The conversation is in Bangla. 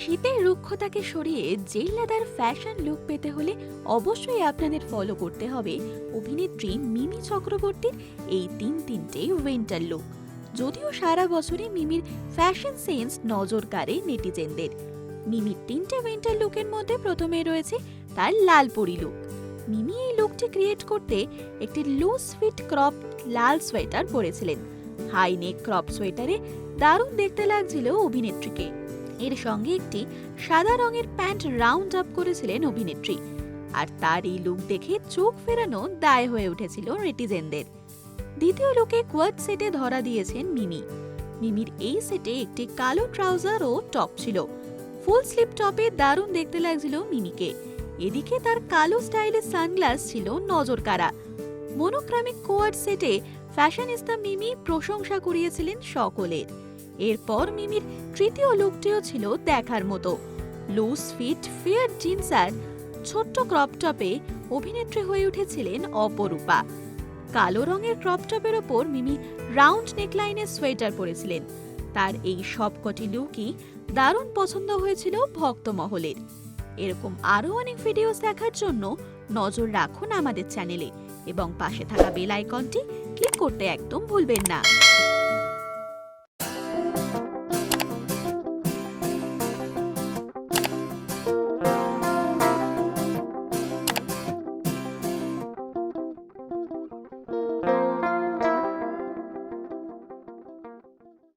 শীতের রুক্ষতাকে সরিয়ে জেল লেদার ফ্যাশন লুক পেতে হলে অবশ্যই আপনাদের ফলো করতে হবে অভিনেত্রী মিমি চক্রবর্তীর এই তিন তিনটে উইন্টার লুক যদিও সারা বছরই মিমির ফ্যাশন সেন্স নজর কাড়ে নেটিজেনদের। মিমির তিনটে উইন্টার লুকের মধ্যে প্রথমে রয়েছে তার লাল পরি লুক মিমি এই লুকটি ক্রিয়েট করতে একটি লুজ ফিট ক্রপ লাল সোয়েটার পরেছিলেন। হাই নেক ক্রপ সোয়েটারে দারুণ দেখতে লাগছিল অভিনেত্রীকে। এর সঙ্গে একটি সাদা রঙের প্যান্ট রাউন্ড আপ করেছিলেন অভিনেত্রী। আর তার এই লুক দেখে চোখ ফেরানো দায় হয়ে উঠেছিল নেটিজেনদের। দ্বিতীয় লুকে কোয়াড সেটে ধরা দিয়েছেন মিমি। মিমির এই সেটে একটি কালো ট্রাউজার ও টপ ছিল। ফুল স্লিপ টপে দারুণ দেখতে লাগছিল মিমিকে। এদিকে তার কালো স্টাইলের সানগ্লাস ছিল নজর কাড়া মনোক্রামিক কোয়াড সেটে ফ্যাশনিস্তা মিমি প্রশংসা করিয়েছিলেন সকলের। এরপর মিমির তৃতীয় লুকটিও ছিল দেখার মতো। লুজ ফিট, ফেয়ার জিন্স আর ছোট্ট ক্রপ টপে অভিনেত্রী হয়ে উঠেছিলেন অপরূপা। কালো রঙের ক্রপ টপের ওপর মিমি রাউন্ড নেকলাইনের সোয়েটার পরেছিলেন। তার এই সবকটি লুকই দারুণ পছন্দ হয়েছিল ভক্ত মহলের এরকম আরও অনেক ভিডিওস দেখার জন্য নজর রাখুন আমাদের চ্যানেলে এবং পাশে থাকা বেল আইকনটি ক্লিক করতে একদম ভুলবেন না।